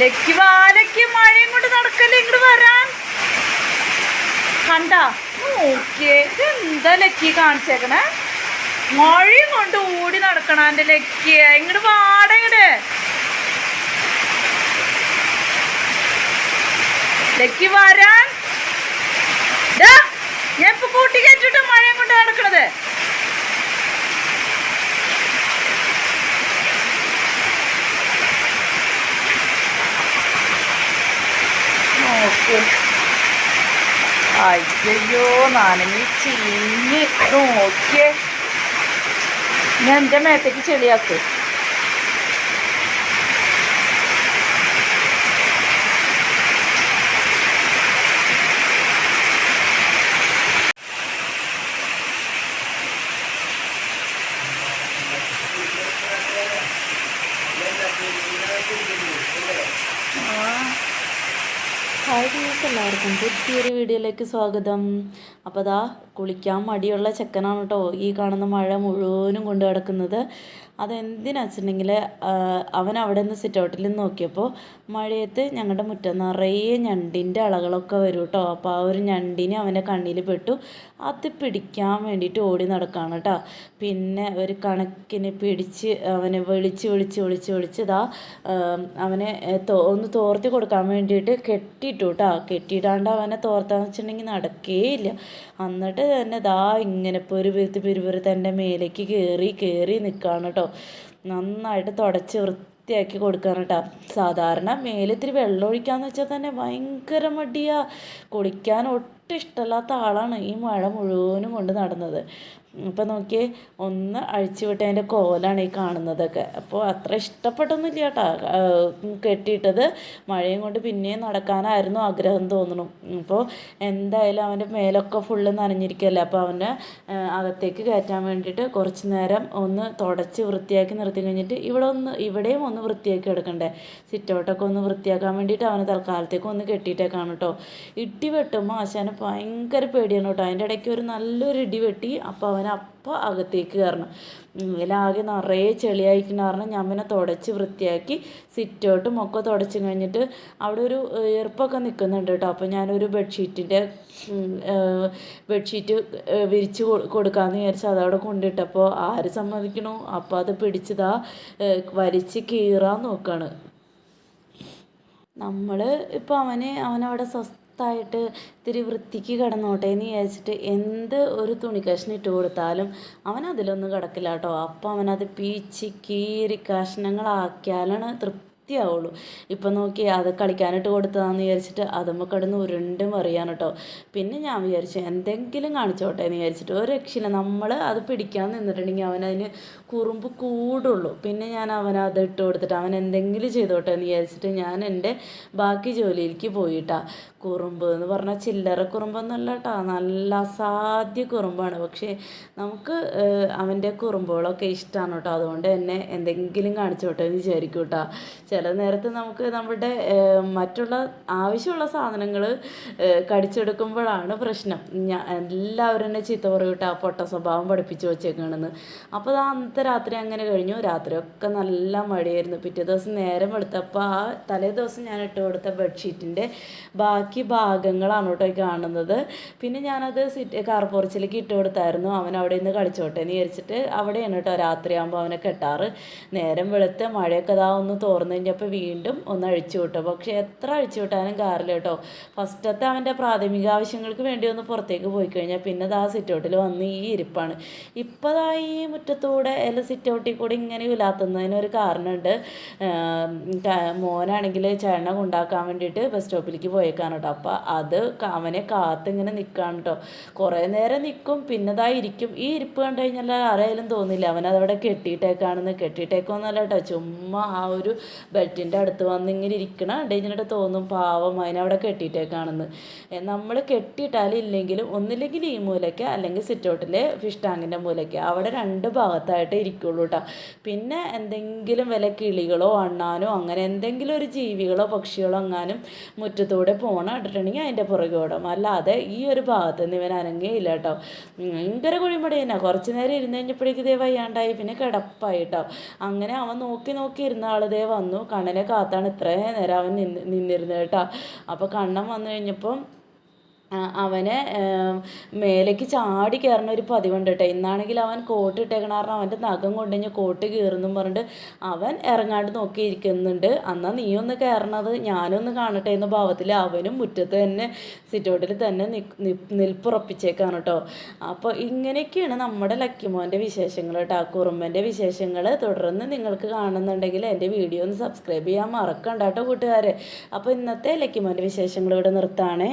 Lucky വാലക്കി മഴയും കൊണ്ട് നടക്കല്ലേ ഇങ്ങോട്ട് വരാൻ? കണ്ട? നോക്കിയേ എന്താ ലക്കി കാണിച്ചേക്കണേ? മഴയും കൊണ്ട് ഓടി നടക്കണ എന്റെ ലക്കിയ. ഇങ്ങോട്ട് വാട ഇങ്ങട്. ലക്കി വരാൻ ദാ, ഞാൻ ഇപ്പൊ കൂട്ടി കയറ്റിട്ട് മഴയും കൊണ്ട് നടക്കണത് നോക്ക് അയ്യോ നനഞ്ഞ് ചീഞ്ഞ്. നോക്കിയേ. ഞാൻ എന്റെ മേത്തേക്ക് ചെളിയാക്ക്. ഹായ് ഡിയേഴ്സ് എല്ലാവർക്കും പുതിയൊരു വീഡിയോയിലേക്ക് സ്വാഗതം. അപ്പോൾ അതാ കുളിക്കാൻ മടിയുള്ള ചെക്കനാണ് കേട്ടോ. ഈ കാണുന്ന മഴ മുഴുവനും കൊണ്ട് കിടക്കുന്നത്. അതെന്തിനാ വെച്ചിട്ടുണ്ടെങ്കിൽ അവൻ അവിടെ നിന്ന് സിറ്റ് ഔട്ടിൽ നിന്ന് നോക്കിയപ്പോൾ മഴയത്ത് ഞങ്ങളുടെ മുറ്റം നിറയെ ഞണ്ടിന്റെ അളകളൊക്കെ വരും കേട്ടോ. അപ്പോൾ ആ ഒരു ഞണ്ടിനെ അവന്റെ കണ്ണിൽ പെട്ടു. അത് പിടിക്കാൻ വേണ്ടിയിട്ട് ഓടി നടക്കുകയാണ് കേട്ടോ. പിന്നെ ഒരു കണക്കിനെ പിടിച്ച് അവനെ വിളിച്ച് വിളിച്ച് വിളിച്ച് വിളിച്ച് ഇതാ അവനെ ഒന്ന് തോർത്തി കൊടുക്കാൻ വേണ്ടിയിട്ട് കെട്ടിയിട്ടു കേട്ടോ. കെട്ടിയിടാണ്ട് അവനെ തോർത്താന്ന് വെച്ചിട്ടുണ്ടെങ്കിൽ നടക്കേയില്ല. എന്നിട്ട് തന്നെ ദാ ഇങ്ങനെ പെരുപെരുത്ത് പെരുപെരുത്ത് എന്റെ മേലേക്ക് കയറി കയറി നിൽക്കുകയാണ് കേട്ടോ നന്നായിട്ട് തുടച്ച് വൃത്തിയാക്കി കൊടുക്കണം കേട്ടോ സാധാരണ മേലിത്തിരി വെള്ളം ഒഴിക്കാന്ന് വെച്ചാൽ തന്നെ ഭയങ്കര മടിയാ. കുളിക്കാൻ ഒട്ടും ഇഷ്ടമല്ലാത്ത ആളാണ് ഈ മഴ മുഴുവനും കൊണ്ട് നടന്നത്. അപ്പോൾ നോക്കിയേ ഒന്ന് അഴിച്ചു വിട്ട് അതിന്റെ കോലാണ് ഈ കാണുന്നതൊക്കെ. അപ്പോൾ അത്ര ഇഷ്ടപ്പെട്ടൊന്നുമില്ല കേട്ടോ. കെട്ടിയിട്ടത്. മഴയും കൊണ്ട് പിന്നെയും നടക്കാനായിരുന്നു ആഗ്രഹം തോന്നുന്നു. അപ്പോൾ എന്തായാലും അവന്റെ മേലൊക്കെ ഫുള്ള് നനഞ്ഞിരിക്കുകയല്ലേ അപ്പോൾ അവന്റെ അകത്തേക്ക് കയറ്റാൻ വേണ്ടിയിട്ട് കുറച്ച് നേരം ഒന്ന് തുടച്ച് വൃത്തിയാക്കി നിർത്തി കഴിഞ്ഞിട്ട് ഇവിടെ ഒന്ന് ഇവിടെയും ഒന്ന് വൃത്തിയാക്കി എടുക്കണ്ടേ? സിറ്റൗട്ടൊക്കെ ഒന്ന് വൃത്തിയാക്കാൻ വേണ്ടിയിട്ട് അവന് തൽക്കാലത്തേക്ക് ഒന്ന് കെട്ടിയിട്ടേക്കാണ് കേട്ടോ ഇട്ടി വെട്ടുമ്പോൾ ആശാന് ഭയങ്കര പേടിയാണ് കേട്ടോ. അതിന്റെ ഇടയ്ക്ക് ഒരു നല്ലൊരു ഇടി വെട്ടി അപ്പോൾ അവൻ അപ്പോൾ അകത്തേക്ക് കയറണം. ഇതിലാകെ നിറയെ ചെളിയായിരിക്കുന്ന കാരണം ഞാൻ പിന്നെ തുടച്ച് വൃത്തിയാക്കി സിറ്റോട്ടും ഒക്കെ തുടച്ച് കഴിഞ്ഞിട്ട് അവിടെ ഒരു ഈർപ്പൊക്കെ നിൽക്കുന്നുണ്ട് കേട്ടോ. അപ്പോൾ ഞാനൊരു ബെഡ്ഷീറ്റിന്റെ ബെഡ്ഷീറ്റ് വിരിച്ച് കൊടുക്കാമെന്ന് വിചാരിച്ച് അതവിടെ കൊണ്ടിട്ടപ്പോൾ ആര് സമ്മതിക്കണു? അപ്പോൾ അത് പിടിച്ചതാ വലിച്ച് കീറാൻ നോക്കുകയാണ് നമ്മൾ ഇപ്പോൾ അവനെ അവനവിടെ സ്വസ്ഥമായിട്ട് ഇത്തിരി വൃത്തിക്ക് കിടന്നോട്ടെ എന്ന് വിചാരിച്ചിട്ട് എന്ത് ഒരു തുണി കഷ്ണം ഇട്ട് കൊടുത്താലും അവൻ അതിലൊന്നും കിടക്കില്ല കേട്ടോ. അപ്പം അവനത് പീച്ച് കീറി കഷ്ണങ്ങളാക്കിയാലാണ് തൃപ്തിയാവുള്ളൂ. ഇപ്പം നോക്കി അത് കളിക്കാനിട്ട് കൊടുത്തതാന്ന് വിചാരിച്ചിട്ട് അതുമ്പോൾ കിടന്ന് ഉരുണ്ടും അറിയാൻ കേട്ടോ. പിന്നെ ഞാൻ വിചാരിച്ചു എന്തെങ്കിലും കാണിച്ചോട്ടെ എന്ന് വിചാരിച്ചിട്ട് ഒരു രക്ഷയില്ല. നമ്മൾ അത് പിടിക്കാൻ നിന്നിട്ടുണ്ടെങ്കിൽ അവനതിന് കുറുമ്പ് കൂടുള്ളൂ. പിന്നെ ഞാൻ അവനത് ഇട്ട് കൊടുത്തിട്ട് അവൻ എന്തെങ്കിലും ചെയ്തോട്ടെ എന്ന് വിചാരിച്ചിട്ട് ഞാൻ എന്റെ ബാക്കി ജോലിയിലേക്ക് പോയിട്ടാ. കുറുമ്പ് എന്ന് പറഞ്ഞാൽ ചില്ലറ കുറുമ്പൊന്നുമല്ല കേട്ടോ നല്ല അസാധ്യ കുറുമ്പാണ്. പക്ഷേ നമുക്ക് അവന്റെ കുറുമ്പുകളൊക്കെ ഇഷ്ടമാണ് കേട്ടോ അതുകൊണ്ട് തന്നെ എന്തെങ്കിലും കാണിച്ചോട്ടെ എന്ന് വിചാരിക്കും കേട്ടോ ചില നേരത്ത് നമുക്ക് നമ്മുടെ മറ്റുള്ള ആവശ്യമുള്ള സാധനങ്ങൾ കടിച്ചെടുക്കുമ്പോഴാണ് പ്രശ്നം. ഞാൻ എല്ലാവരും തന്നെ ചീത്ത പറയും കേട്ടോ പൊട്ട സ്വഭാവം പഠിപ്പിച്ചു വെച്ചേക്കാണെന്ന്. അപ്പോൾ അത് അന്നത്തെ രാത്രി അങ്ങനെ കഴിഞ്ഞു. രാത്രിയൊക്കെ നല്ല മഴയായിരുന്നു പിറ്റേ ദിവസം നേരം വെളുത്തപ്പോൾ ആ തലേ ദിവസം ഞാൻ ഇട്ട് കൊടുത്ത ബെഡ്ഷീറ്റിന്റെ ബാക്കി ഭാഗങ്ങളാണ് കേട്ടോ കാണുന്നത്. പിന്നെ ഞാനത് സിറ്റ് കാർ പോർച്ചിലേക്ക് ഇട്ട് കൊടുത്തായിരുന്നു. അവൻ അവിടെ നിന്ന് കളിച്ചോട്ടെ എന്ന് വിചാരിച്ചിട്ട് അവിടെയാണ് കേട്ടോ രാത്രിയാകുമ്പോൾ അവനെ കെട്ടാറ്. നേരം വെളുത്ത് മഴയൊക്കെ ഇതാ ഒന്ന് തോർന്നു കഴിഞ്ഞപ്പോൾ വീണ്ടും ഒന്ന് അഴിച്ചു വിട്ടു. പക്ഷേ എത്ര അഴിച്ചു വിട്ടാലും കാറില്ല കേട്ടോ. ഫസ്റ്റത്തെ അവന്റെ പ്രാഥമിക ആവശ്യങ്ങൾക്ക് വേണ്ടി ഒന്ന് പുറത്തേക്ക് പോയി കഴിഞ്ഞാൽ പിന്നെ ദാ സിറ്റൗട്ടിൽ വന്ന് ഈ ഇരിപ്പാണ്. ഇപ്പോൾ ദാ ഈ മുറ്റത്തൂടെ അല്ല സിറ്റൗട്ടിൽ കൂടി ഇങ്ങനെ വിലാത്തുന്നതിനൊരു കാരണമുണ്ട്. ആം, ക- മോനാണെങ്കിൽ ചേട്ടനെ കൊണ്ടാക്കാൻ വേണ്ടിയിട്ട് ബസ് സ്റ്റോപ്പിലേക്ക് പോയേക്കാണ് അപ്പോൾ അത് അവനെ കാത്തിങ്ങനെ നിൽക്കുകയാണ് കേട്ടോ കുറേ നേരം നിൽക്കും പിന്നതായിരിക്കും ഈ ഇരിപ്പ് കണ്ടു കഴിഞ്ഞാൽ ആരായാലും തോന്നില്ല. അവനതവിടെ കെട്ടിയിട്ടേക്കാണെന്ന്. കെട്ടിയിട്ടേക്കോന്നല്ല കേട്ടോ ചുമ്മാ ആ ഒരു ബെഡിന്റെ അടുത്ത് വന്ന് ഇങ്ങനെ ഇരിക്കണ കഴിഞ്ഞിട്ട് തോന്നും പാവം അതിനവിടെ കെട്ടിയിട്ടേക്കാണെന്ന്. നമ്മൾ കെട്ടിയിട്ടാലില്ലെങ്കിലും ഒന്നില്ലെങ്കിൽ ഈ മൂലയ്ക്ക് അല്ലെങ്കിൽ സിറ്റൗട്ടിലെ ഫിഷ് ടാങ്കിന്റെ മൂലയ്ക്ക് അവിടെ രണ്ട് ഭാഗത്തായിട്ട് ഇരിക്കുള്ളൂ കേട്ടോ പിന്നെ എന്തെങ്കിലും വില കിളികളോ അണ്ണാനോ അങ്ങനെ എന്തെങ്കിലും ഒരു ജീവികളോ പക്ഷികളോ അങ്ങാനും മുറ്റത്തൂടെ പോണ ഇട്ടിട്ടുണ്ടെങ്കിൽ അതിന്റെ പുറകെ ഓടും. അല്ലാതെ ഈ ഒരു ഭാഗത്ത് നിന്ന് ഇവൻ അനങ്ങിയില്ല കേട്ടോ. ഭയങ്കര കുഴിമടി തന്നെ. കുറച്ച് നേരം ഇരുന്ന് കഴിഞ്ഞപ്പോഴേക്ക് ഇതേ വയ്യാണ്ടായി. പിന്നെ കിടപ്പായി കേട്ടോ. അങ്ങനെ അവൻ നോക്കി നോക്കി ഇരുന്ന ആൾ ഇതേ വന്നു. കണ്ണനെ കാത്താണ് ഇത്രയും നേരം അവൻ നിന്ന് നിന്നിരുന്നത് കേട്ടോ. അപ്പോൾ കണ്ണൻ വന്നു കഴിഞ്ഞപ്പം അവനെ മേലേക്ക് ചാടി കയറുന്ന ഒരു പതിവുണ്ട് കേട്ടോ ഇന്നാണെങ്കിൽ അവൻ കോട്ട് ഇട്ടേക്കണ കാരണം അവന്റെ നഖം കൊണ്ടുകഴിഞ്ഞാൽ കോട്ട് കീറുന്നു പറഞ്ഞിട്ട് അവൻ ഇറങ്ങാണ്ട് നോക്കിയിരിക്കുന്നുണ്ട്. അന്നാ നീ ഒന്ന് കയറണത് ഞാനൊന്ന് കാണട്ടെ എന്ന ഭാവത്തിൽ അവനും മുറ്റത്ത് തന്നെ സിറ്റൗട്ടിൽ തന്നെ നിൽപ്പുറപ്പിച്ചേക്കാണ് കേട്ടോ അപ്പോൾ ഇങ്ങനെയൊക്കെയാണ് നമ്മുടെ ലക്കിമോന്റെ വിശേഷങ്ങൾ കേട്ടോ കുറുമ്പന്റെ വിശേഷങ്ങൾ തുടർന്ന് നിങ്ങൾക്ക് കാണുന്നുണ്ടെങ്കിൽ എന്റെ വീഡിയോ ഒന്ന് സബ്സ്ക്രൈബ് ചെയ്യാൻ മറക്കണ്ട കേട്ടോ കൂട്ടുകാരെ. അപ്പോൾ ഇന്നത്തെ ലക്കിമോന്റെ വിശേഷങ്ങൾ ഇവിടെ നിർത്താണേ.